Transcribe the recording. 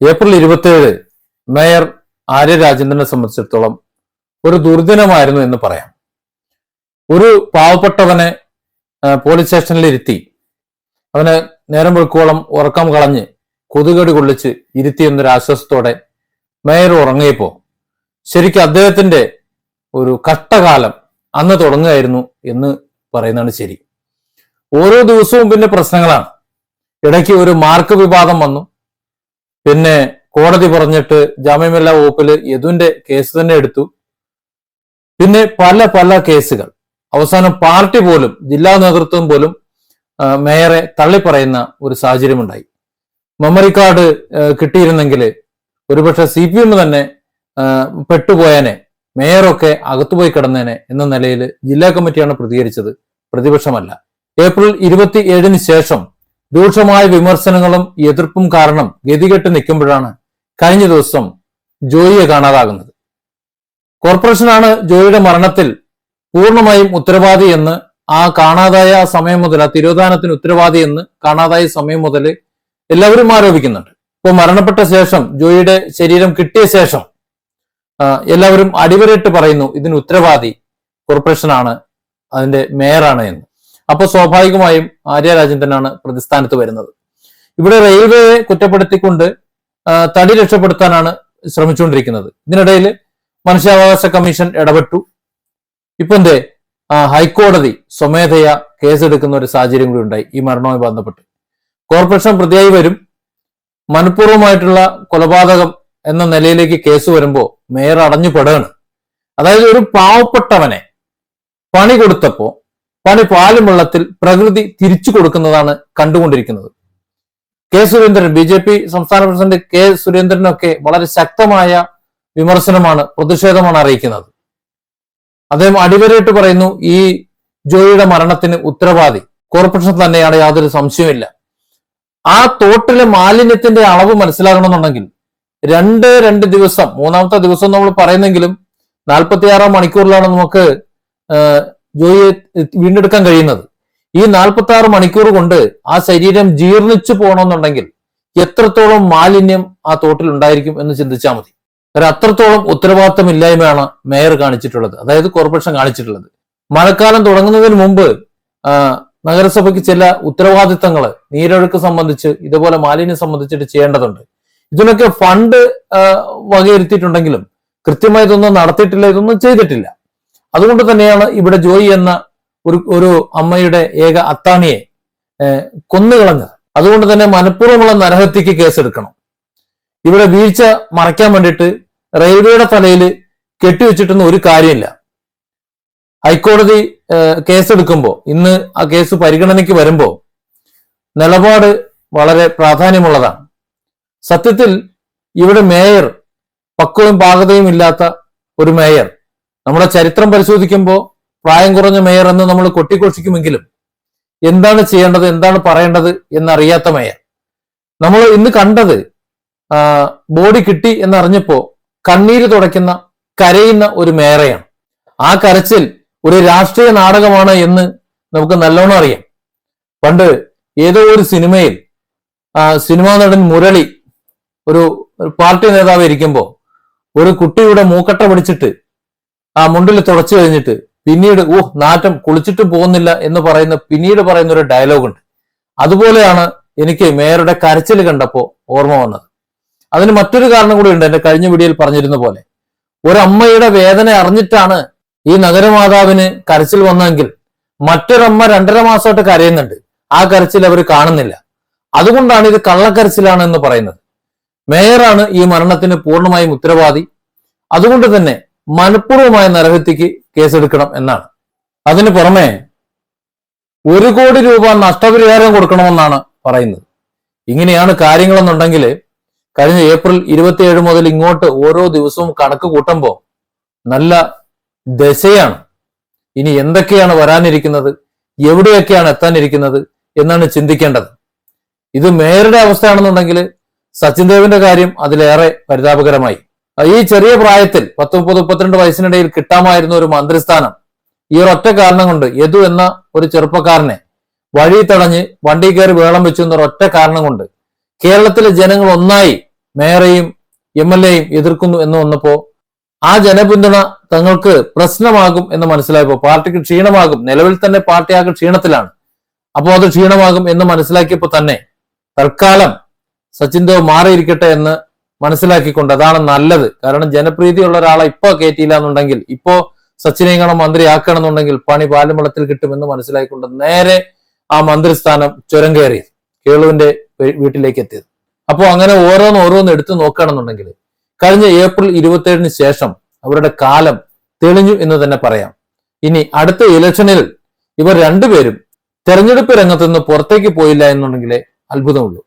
April ഇരുപത്തിയേഴ് mayor Arya രാജേന്ദ്രനെ സംബന്ധിച്ചിടത്തോളം ഒരു ദുർദിനമായിരുന്നു എന്ന് പറയാം. ഒരു പാവപ്പെട്ടവനെ പോലീസ് സ്റ്റേഷനിൽ ഇരുത്തി അവനെ നേരം വെളുക്കോളം ഉറക്കം കളഞ്ഞ് കൊതുകടി കൊള്ളിച്ച് ഇരുത്തി എന്നൊരു ആശ്വാസത്തോടെ മേയർ ഉറങ്ങിയപ്പോ ശരിക്കും അദ്ദേഹത്തിന്റെ ഒരു കഷ്ടകാലം അന്ന് തുടങ്ങുകയായിരുന്നു എന്ന് പറയുന്നതാണ് ശരി. ഓരോ ദിവസവും പിന്നെ പ്രശ്നങ്ങളാണ്. ഇടയ്ക്ക് ഒരു മാർക്ക് വിവാദം വന്നു. പിന്നെ കോടതി പറഞ്ഞിട്ട് ജാമ്യമില്ലാ വകുപ്പിൽ യദുവിന്റെ കേസ് തന്നെ എടുത്തു. പിന്നെ പല പല കേസുകൾ. അവസാനം പാർട്ടി പോലും ജില്ലാ നേതൃത്വം പോലും മേയറെ തള്ളിപ്പറയുന്ന ഒരു സാഹചര്യമുണ്ടായി. മെമ്മറി കാർഡ് കിട്ടിയിരുന്നെങ്കിൽ ഒരുപക്ഷെ സി പി എം തന്നെ പെട്ടുപോയനെ മേയറൊക്കെ അകത്തുപോയി കിടന്നേനെ എന്ന നിലയിൽ ജില്ലാ കമ്മിറ്റിയാണ് പ്രതികരിച്ചത്. പ്രതിപക്ഷമല്ല. ഏപ്രിൽ ഇരുപത്തി ഏഴിന് ശേഷം രൂക്ഷമായ വിമർശനങ്ങളും എതിർപ്പും കാരണം ഗതികെട്ട് നിൽക്കുമ്പോഴാണ് കഴിഞ്ഞ ദിവസം ജോയിയെ കാണാതാകുന്നത്. കോർപ്പറേഷനാണ് ജോയിയുടെ മരണത്തിൽ പൂർണമായും ഉത്തരവാദി എന്ന് ആ കാണാതായ സമയം മുതൽ ആ തിരോധാനത്തിന് ഉത്തരവാദി എന്ന് കാണാതായ സമയം മുതൽ എല്ലാവരും ആരോപിക്കുന്നുണ്ട്. ഇപ്പോൾ മരണപ്പെട്ട ശേഷം ജോയിയുടെ ശരീരം കിട്ടിയ ശേഷം എല്ലാവരും അടിവരയിട്ട് പറയുന്നു ഇതിന് ഉത്തരവാദി കോർപ്പറേഷനാണ് അതിന്റെ മേയറാണ് എന്ന്. അപ്പൊ സ്വാഭാവികമായും ആര്യ രാജേന്ദ്രനാണ് പ്രതിസ്ഥാനത്ത് വരുന്നത്. ഇവിടെ റെയിൽവേയെ കുറ്റപ്പെടുത്തിക്കൊണ്ട് തടി രക്ഷപ്പെടുത്താനാണ് ശ്രമിച്ചുകൊണ്ടിരിക്കുന്നത്. ഇതിനിടയിൽ മനുഷ്യാവകാശ കമ്മീഷൻ ഇടപെട്ടു. ഇപ്പൊ എന്തേ? ഹൈക്കോടതി സ്വമേധയാ കേസെടുക്കുന്ന ഒരു സാഹചര്യം കൂടി ഉണ്ടായി ഈ മരണവുമായി ബന്ധപ്പെട്ട്. കോർപ്പറേഷൻ പ്രതിയായി വരും. മനഃപൂർവമായിട്ടുള്ള കൊലപാതകം എന്ന നിലയിലേക്ക് കേസ് വരുമ്പോ മേയർ അടഞ്ഞു പെടുകയാണ്. അതായത് ഒരു പാവപ്പെട്ടവനെ പണി കൊടുത്തപ്പോ പണി പാലും വെള്ളത്തിൽ പ്രകൃതി തിരിച്ചു കൊടുക്കുന്നതാണ് കണ്ടുകൊണ്ടിരിക്കുന്നത്. K Surendran B J P സംസ്ഥാന പ്രസിഡന്റ് കെ സുരേന്ദ്രനൊക്കെ വളരെ ശക്തമായ വിമർശനമാണ് പ്രതിഷേധമാണ് അറിയിക്കുന്നത്. അദ്ദേഹം അടിവരയിട്ട് പറയുന്നു ഈ ജോയിയുടെ മരണത്തിന് ഉത്തരവാദി. കോർപ്പറേഷൻ തന്നെയാണ് യാതൊരു സംശയമില്ല ആ തോട്ടിലെ മാലിന്യത്തിന്റെ അളവ് മനസ്സിലാകണമെന്നുണ്ടെങ്കിൽ രണ്ട് രണ്ട് ദിവസം മൂന്നാമത്തെ ദിവസം നമ്മൾ പറയുന്നെങ്കിലും നാൽപ്പത്തിയാറാം മണിക്കൂറിലാണ് നമുക്ക് ആ, ജോയിയെ വീണ്ടെടുക്കാൻ കഴിയുന്നത്. ഈ നാൽപ്പത്തി ആറ് മണിക്കൂർ കൊണ്ട് ആ ശരീരം ജീർണിച്ചു പോകണമെന്നുണ്ടെങ്കിൽ എത്രത്തോളം മാലിന്യം ആ തോട്ടിൽ ഉണ്ടായിരിക്കും എന്ന് ചിന്തിച്ചാൽ മതി. കാരണം അത്രത്തോളം ഉത്തരവാദിത്തമില്ലായ്മയാണ് മേയർ കാണിച്ചിട്ടുള്ളത്. അതായത് കോർപ്പറേഷൻ കാണിച്ചിട്ടുള്ളത്. മഴക്കാലം തുടങ്ങുന്നതിന് മുമ്പ് നഗരസഭയ്ക്ക് ചില ഉത്തരവാദിത്തങ്ങൾ നീരൊഴുക്ക് സംബന്ധിച്ച് ഇതുപോലെ മാലിന്യം സംബന്ധിച്ചിട്ട് ചെയ്യേണ്ടതുണ്ട്. ഇതിനൊക്കെ ഫണ്ട് വകയിരുത്തിയിട്ടുണ്ടെങ്കിലും കൃത്യമായി ഇതൊന്നും നടത്തിയിട്ടില്ല ഇതൊന്നും ചെയ്തിട്ടില്ല. അതുകൊണ്ട് തന്നെയാണ് ഇവിടെ ജോയി എന്ന ഒരു ഒരു അമ്മയുടെ ഏക അത്താണിയെ കൊന്നുകളഞ്ഞത്. അതുകൊണ്ട് തന്നെ മനഃപൂർവമുള്ള നരഹത്യക്ക് കേസെടുക്കണം. ഇവിടെ വീഴ്ച മറയ്ക്കാൻ വേണ്ടിയിട്ട് റെയിൽവേയുടെ തലയിൽ കെട്ടിവെച്ചിട്ടൊന്നും ഒരു കാര്യമില്ല. ഹൈക്കോടതി കേസെടുക്കുമ്പോൾ ഇന്ന് ആ കേസ് പരിഗണനയ്ക്ക് വരുമ്പോൾ നിലപാട് വളരെ പ്രാധാന്യമുള്ളതാണ്. സത്യത്തിൽ ഇവിടെ മേയർ പക്വവും പാകതയും ഇല്ലാത്ത ഒരു മേയർ നമ്മുടെ ചരിത്രം പരിശോധിക്കുമ്പോൾ പ്രായം കുറഞ്ഞ മേയർ എന്ന് നമ്മൾ കൊട്ടിഘോഷിക്കുമെങ്കിലും എന്താണ് ചെയ്യേണ്ടത് എന്താണ് പറയേണ്ടത് എന്നറിയാത്ത മേയർ. നമ്മൾ ഇന്ന് കണ്ടത് ബോഡി കിട്ടി എന്നറിഞ്ഞപ്പോ കണ്ണീര് തുടയ്ക്കുന്ന കരയുന്ന ഒരു മേയറെയാണ്. ആ കരച്ചിൽ ഒരു രാഷ്ട്രീയ നാടകമാണ് എന്ന് നമുക്ക് നല്ലോണം അറിയാം. പണ്ട് ഏതോ ഒരു സിനിമയിൽ സിനിമാ നടൻ മുരളി ഒരു പാർട്ടി നേതാവ് ഇരിക്കുമ്പോൾ ഒരു കുട്ടിയുടെ മൂക്കട്ട പിടിച്ചിട്ട് ആ മുണ്ടിൽ തുടച്ചു കഴിഞ്ഞിട്ട് പിന്നീട് ഊഹ് നാറ്റം കുളിച്ചിട്ട് പോകുന്നില്ല എന്ന് പറയുന്ന പിന്നീട് പറയുന്ന ഒരു ഡയലോഗ് ഉണ്ട്. അതുപോലെയാണ് എനിക്ക് മേയറുടെ കരച്ചിൽ കണ്ടപ്പോൾ ഓർമ്മ വന്നത്. അതിന് മറ്റൊരു കാരണം കൂടി ഉണ്ട് എന്റെ കഴിഞ്ഞ വീഡിയോയിൽ പറഞ്ഞിരുന്ന പോലെ. ഒരമ്മയുടെ വേദന അറിഞ്ഞിട്ടാണ് ഈ നഗരമാതാവിന് കരച്ചിൽ വന്നതെങ്കിൽ മറ്റൊരമ്മ രണ്ടര മാസമായിട്ട് കരയുന്നുണ്ട്. ആ കരച്ചിൽ അവർ കാണുന്നില്ല. അതുകൊണ്ടാണ് ഇത് കള്ളക്കരച്ചിലാണ് എന്ന് പറയുന്നത്. മേയറാണ് ഈ മരണത്തിന് പൂർണമായും ഉത്തരവാദി. അതുകൊണ്ട് തന്നെ മനഃപൂർവമായ നരഹത്യക്ക് കേസെടുക്കണം എന്നാണ്. അതിന് പുറമെ ഒരു കോടി രൂപ നഷ്ടപരിഹാരം കൊടുക്കണമെന്നാണ് പറയുന്നത്. ഇങ്ങനെയാണ് കാര്യങ്ങളെന്നുണ്ടെങ്കിൽ കഴിഞ്ഞ ഏപ്രിൽ ഇരുപത്തിയേഴ് മുതൽ ഇങ്ങോട്ട് ഓരോ ദിവസവും കണക്ക് കൂട്ടുമ്പോൾ നല്ല ദശയാണ്. ഇനി എന്തൊക്കെയാണ് വരാനിരിക്കുന്നത്? എവിടെയൊക്കെയാണ് എത്താനിരിക്കുന്നത്? എന്നാണ് ചിന്തിക്കേണ്ടത്. ഇത് മേയറുടെ അവസ്ഥയാണെന്നുണ്ടെങ്കിൽ സച്ചിൻ ദേവിന്റെ കാര്യം അതിലേറെ പരിതാപകരമായി. ഈ ചെറിയ പ്രായത്തിൽ പത്ത് മുപ്പത് മുപ്പത്തിരണ്ട് വയസ്സിനിടയിൽ കിട്ടാമായിരുന്ന ഒരു മന്ത്രിസ്ഥാനം ഈ ഒരൊറ്റ കാരണം കൊണ്ട് യദു എന്ന ഒരു ചെറുപ്പക്കാരനെ വഴി തടഞ്ഞ് വണ്ടി കയറി വേളം വെച്ചു എന്ന ഒരൊറ്റ കാരണം കൊണ്ട് കേരളത്തിലെ ജനങ്ങൾ ഒന്നായി മേയറേയും എം എൽ എയും എതിർക്കുന്നു എന്ന് വന്നപ്പോ ആ ജനപിന്തുണ തങ്ങൾക്ക് പ്രശ്നമാകും എന്ന് മനസ്സിലായപ്പോ പാർട്ടിക്ക് ക്ഷീണമാകും നിലവിൽ തന്നെ പാർട്ടി ആകെ ക്ഷീണത്തിലാണ്. അപ്പോൾ അത് ക്ഷീണമാകും എന്ന് മനസ്സിലാക്കിയപ്പോൾ തന്നെ തൽക്കാലം സച്ചിൻ ദേവ് മാറിയിരിക്കട്ടെ എന്ന് മനസ്സിലാക്കിക്കൊണ്ട് അതാണ് നല്ലത്. കാരണം ജനപ്രീതിയുള്ള ഒരാളെ ഇപ്പോ കയറ്റിയില്ല എന്നുണ്ടെങ്കിൽ ഇപ്പോ സച്ചിനെ മന്ത്രി മന്ത്രിയാക്കണം എന്നുണ്ടെങ്കിൽ പണി പാലുമളത്തിൽ കിട്ടുമെന്ന് മനസ്സിലാക്കിക്കൊണ്ട് നേരെ ആ മന്ത്രിസ്ഥാനം ചുരം കയറി കേളുവിന്റെ വീട്ടിലേക്ക് എത്തിയത് അപ്പോൾ അങ്ങനെ ഓരോന്ന് ഓരോന്ന് എടുത്തു നോക്കുകയാണെന്നുണ്ടെങ്കിൽ കഴിഞ്ഞ ഏപ്രിൽ ഇരുപത്തേഴിന് ശേഷം അവരുടെ കാലം തെളിഞ്ഞു എന്ന് തന്നെ പറയാം. ഇനി അടുത്ത ഇലക്ഷനിൽ ഇവർ രണ്ടുപേരും തെരഞ്ഞെടുപ്പ് രംഗത്തുനിന്ന് പുറത്തേക്ക് പോയില്ല എന്നുണ്ടെങ്കിലേ അത്ഭുതമുള്ളൂ.